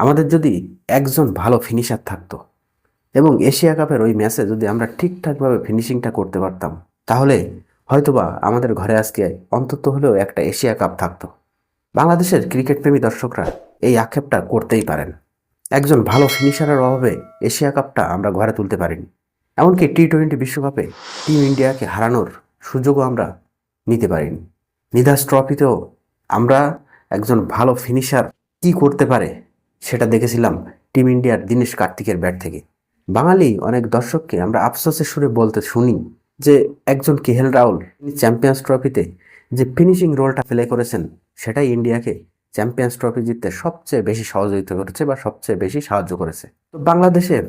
আমাদের যদি একজন ভালো ফিনিশার থাকতো এবং এশিয়া কাপের ওই ম্যাচে যদি আমরা ঠিকঠাকভাবে ফিনিশিংটা করতে পারতাম, তাহলে হয়তোবা আমাদের ঘরে আজকে অন্তত হলেও একটা এশিয়া কাপ থাকতো। বাংলাদেশের ক্রিকেট প্রেমী দর্শকরা এই আক্ষেপটা করতেই পারেন। একজন ভালো ফিনিশারের অভাবে এশিয়া কাপটা আমরা ঘরে তুলতে পারিনি। এমনকি টি টোয়েন্টি বিশ্বকাপে টিম ইন্ডিয়াকে হারানোর সুযোগও আমরা নিতে পারিনি। নিধাস ট্রফিতেও আমরা একজন ভালো ফিনিশার কি করতে পারে সেটা দেখেছিলাম টিম ইন্ডিয়ার দীনেশ কার্তিকের ব্যাট থেকে। বাঙালি অনেক দর্শককে আমরা আফসোসের সুরে বলতে শুনি যে একজন কেহেল রাহুল, তিনি চ্যাম্পিয়ন্স ট্রফিতে যে ফিনিশিং রোলটা প্লে করেছেন, সেটাই ইন্ডিয়াকে চ্যাম্পিয়ন্স ট্রফি জিততে সবচেয়ে বেশি সহযোগিতা করেছে বা সবচেয়ে বেশি সাহায্য করেছে। তো বাংলাদেশের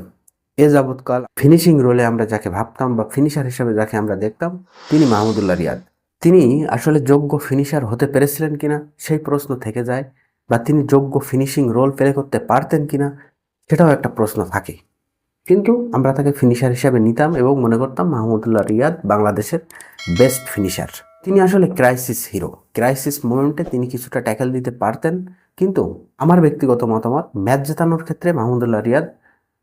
এ যাবৎকাল ফিনিশিং রোলে আমরা যাকে ভাবতাম বা ফিনিশার হিসেবে যাকে আমরা দেখতাম, তিনি মাহমুদুল্লাহ রিয়াদ। তিনি আসলে যোগ্য ফিনিশার হতে পেরেছিলেন কিনা, সেই প্রশ্ন থেকে যায় বা তিনি যোগ্য ফিনিশিং রোল প্লে করতে পারতেন কিনা, সেটাও একটা প্রশ্ন থাকে কিন্তু আমরা তাকে ফিনিশার হিসাবে নিতাম এবং মনে করতাম মাহমুদুল্লাহ রিয়াদ বাংলাদেশের বেস্ট ফিনিশার তিনি আসলে ক্রাইসিস হিরো ক্রাইসিস মোমেন্টে তিনি কিছুটা ট্যাকেল দিতে পারতেন, কিন্তু আমার ব্যক্তিগত মতামত ম্যাচ জেতানোর ক্ষেত্রে মাহমুদুল্লাহ রিয়াদ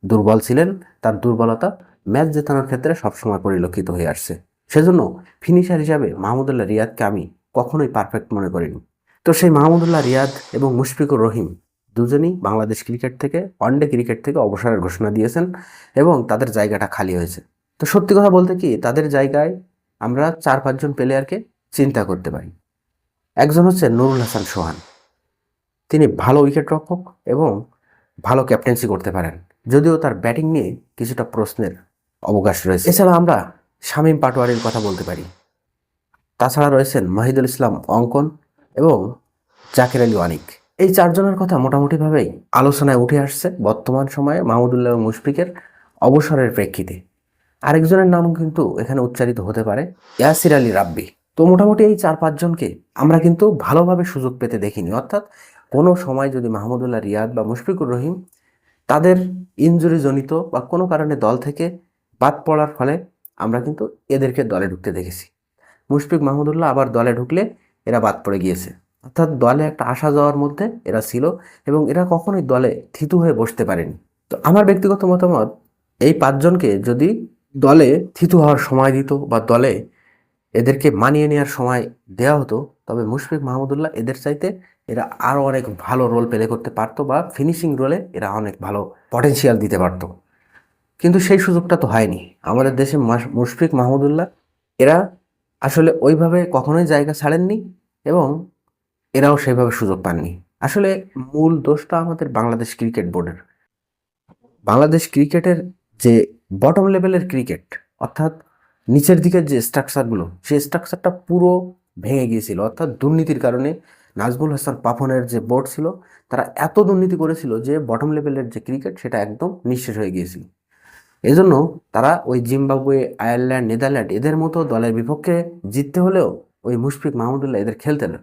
দুর্বল ছিলেন, তার দুর্বলতা ম্যাচ জেতানোর ক্ষেত্রে সবসময় পরিলক্ষিত হয়ে আসছে। সেজন্য ফিনিশার হিসাবে মাহমুদুল্লাহ রিয়াদকে আমি কখনোই পারফেক্ট মনে করিনি। তো সেই মাহমুদুল্লাহ রিয়াদ এবং মুশফিকুর রহিম দুজনই বাংলাদেশ ক্রিকেট থেকে, ওয়ানডে ক্রিকেট থেকে অবসরের ঘোষণা দিয়েছেন এবং তাদের জায়গাটা খালি হয়েছে। তো সত্যি কথা বলতে কি, তাদের জায়গায় আমরা চার পাঁচজন প্লেয়ারকে চিন্তা করতে পারি। একজন হচ্ছে নুরুল হাসান সোহান। তিনি ভালো উইকেট রক্ষক এবং ভালো ক্যাপ্টেন্সি করতে পারেন। যদিও তার ব্যাটিং নিয়ে কিছুটা প্রশ্নের অবকাশ রয়েছে। এছাড়া আমরা শামীম পাটোয়ারির কথা বলতে পারি। তাছাড়া রয়েছেন মাহিদুল ইসলাম অঙ্কন এবং জাকির আলী অনিক। এই চারজনের কথা মোটামুটিভাবেই আলোচনায় উঠে আসছে বর্তমান সময়ে মাহমুদুল্লাহ মুশফিকের অবসরের প্রেক্ষিতে। আরেকজনের নাম কিন্তু এখানে উচ্চারিত হতে পারে, ইয়াসির আলী রাব্বি। তো মোটামুটি এই চার পাঁচজনকে আমরা কিন্তু ভালোভাবে সুযোগ পেতে দেখিনি। অর্থাৎ কোনো সময় যদি মাহমুদুল্লাহ, রিয়াদ বা মুশফিকুর রহিম তাদের ইনজুরি জনিত বা কোনো কারণে দল থেকে বাদ পড়ার ফলে আমরা কিন্তু এদেরকে দলে ঢুকতে দেখেছি। মুশফিক মাহমুদুল্লাহ আবার দলে ঢুকলে এরা বাদ পড়ে গিয়েছে। অর্থাৎ দলে একটা আসা যাওয়ার মধ্যে এরা ছিল এবং এরা কখনোই দলে থিতু হয়ে বসতে পারেনি। তো আমার ব্যক্তিগত মতামত, এই পাঁচজনকে যদি দলে থিতু হওয়ার সময় দিত বা দলে এদেরকে মানিয়ে নেওয়ার সময় দেওয়া হতো, তবে মুশফিক মাহমুদুল্লাহ এদের চাইতে এরা আরও অনেক ভালো রোল প্লে করতে পারতো বা ফিনিশিং রোলে এরা অনেক ভালো পটেনশিয়াল দিতে পারতো। কিন্তু সেই সুযোগটা তো হয়নি। আমাদের দেশে মুশফিক মাহমুদুল্লাহ এরা আসলে ওইভাবে কখনোই জায়গা ছাড়েননি। এবং এরাও সেইভাবে সুযোগ পাননি। আসলে মূল দোষটা আমাদের বাংলাদেশ ক্রিকেট বোর্ডের। বাংলাদেশ ক্রিকেটের যে বটম লেভেলের ক্রিকেট অর্থাৎ নিচের দিকের যে স্ট্রাকচারগুলো সেই স্ট্রাকচারটা পুরো ভেঙে গিয়েছিল। অর্থাৎ দুর্নীতির কারণে নাজমুল হাসান পাফনের যে বোর্ড ছিল, তারা এত দুর্নীতি করেছিল যে বটম লেভেলের যে ক্রিকেট সেটা একদম নিঃশেষ হয়ে গিয়েছিল। এজন্য তারা ওই জিম্বাবুয়ে, আয়ারল্যান্ড, নেদারল্যান্ড, এদের মতো দলের বিপক্ষে জিততে হলেও ওই মুশফিক মাহমুদুল্লাহ এদের খেলতে না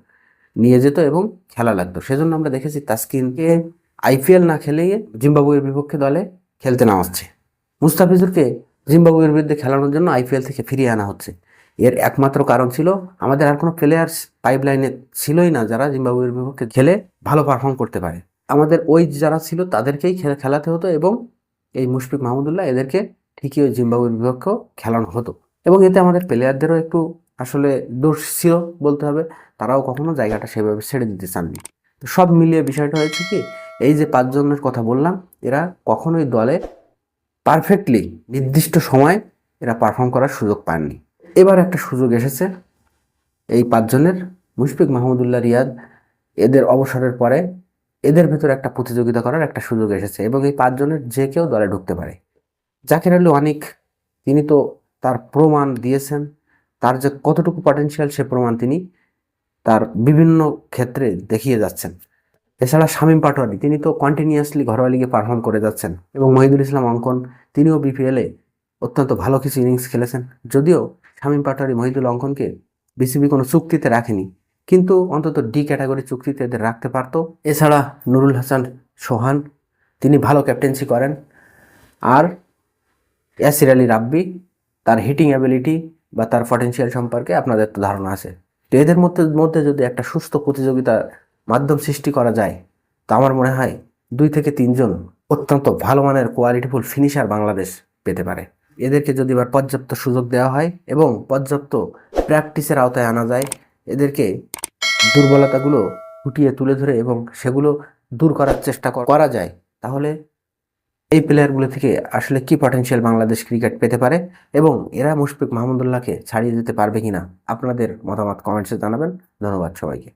নিয়ে যেত এবং খেলা লাগতো। সেজন্য আমরা দেখেছি তাসকিনকে আইপিএল না খেলেই জিম্বাবুয়ের বিপক্ষে দলে খেলতে নামাচ্ছে। মুস্তাফিজুরকে জিম্বাবুয়ের বিরুদ্ধে খেলানোর জন্য আইপিএল থেকে ফিরিয়ে আনা হচ্ছে। এর একমাত্র কারণ ছিল, আমাদের আর কোনো প্লেয়ার্স পাইপলাইনে ছিলই না যারা জিম্বাবুয়ের বিপক্ষে খেলে ভালো পারফর্ম করতে পারে। আমাদের ওই যারা ছিল তাদেরকেই খেলা খেলাতে হতো এবং এই মুশফিক মাহমুদুল্লাহ এদেরকে ঠিকই ওই জিম্বাবুয়ের বিপক্ষেও খেলানো হতো। এবং এতে আমাদের প্লেয়ারদেরও একটু আসলে দোষ ছিল বলতে হবে, তারাও কখনো জায়গাটা সেভাবে ছেড়ে দিতে চাননি। তো সব মিলিয়ে বিষয়টা হয়েছে কি, এই যে পাঁচজনের কথা বললাম, এরা কখনোই দলে পারফেক্টলি নির্দিষ্ট সময় এরা পারফর্ম করার সুযোগ পাননি। এবার একটা সুযোগ এসেছে, এই পাঁচজনের, মুশফিক মাহমুদুল্লাহ রিয়াদ, এদের অবসরের পরে এদের ভেতরে একটা প্রতিযোগিতা করার একটা সুযোগ এসেছে এবং এই পাঁচজনের যে কেউ দলে ঢুকতে পারে। জাকির আলী অনেক, তিনি তো তার প্রমাণ দিয়েছেন তার যে কতটুকু পটেনশিয়াল সে প্রমাণ তিনি তার বিভিন্ন ক্ষেত্রে দেখিয়ে যাচ্ছেন। এছাড়া শামীম পাটোয়ারি, তিনি তো কন্টিনিউয়াসলি ঘরোয়া লিগে পারফর্ম করে যাচ্ছেন এবং মহিদুল ইসলাম অঙ্কন, তিনিও বিপিএলে অত্যন্ত ভালো কিছু ইনিংস খেলেছেন। যদিও শামীম পাটোয়ারি, মহিদুল অঙ্কনকে বিসিবি কোনো চুক্তিতে রাখেনি, কিন্তু অন্তত ডি ক্যাটাগরি চুক্তিতে এদের রাখতে পারতো। এছাড়া নুরুল হাসান সোহান, তিনি ভালো ক্যাপ্টেন্সি করেন। আর ইয়াসির আলী রাব্বি, তার হিটিং অ্যাবিলিটি বা তার পটেনশিয়াল সম্পর্কে আপনাদের তো ধারণা আছে। তো এদের মধ্যে মধ্যে যদি একটা সুস্থ প্রতিযোগিতার মাধ্যম সৃষ্টি করা যায়, তো আমার মনে হয় দুই থেকে তিনজন অত্যন্ত ভালো মানের কোয়ালিটিফুল ফিনিশার বাংলাদেশ পেতে পারে। এদেরকে যদি এবার পর্যাপ্ত সুযোগ দেওয়া হয় এবং পর্যাপ্ত প্র্যাকটিসের আওতায় আনা যায়, এদেরকে দুর্বলতাগুলো ফুটিয়ে তুলে ধরে এবং সেগুলো দূর করার চেষ্টা করা যায়, তাহলে এই প্লেয়ারগুলো থেকে আসলে কি পটেনশিয়াল বাংলাদেশ ক্রিকেট পেতে পারে এবং এরা মুশফিক মাহমুদুল্লাহকে ছাড়িয়ে দিতে পারবে কিনা? আপনাদের মতামত কমেন্টসে জানাবেন। ধন্যবাদ সবাইকে।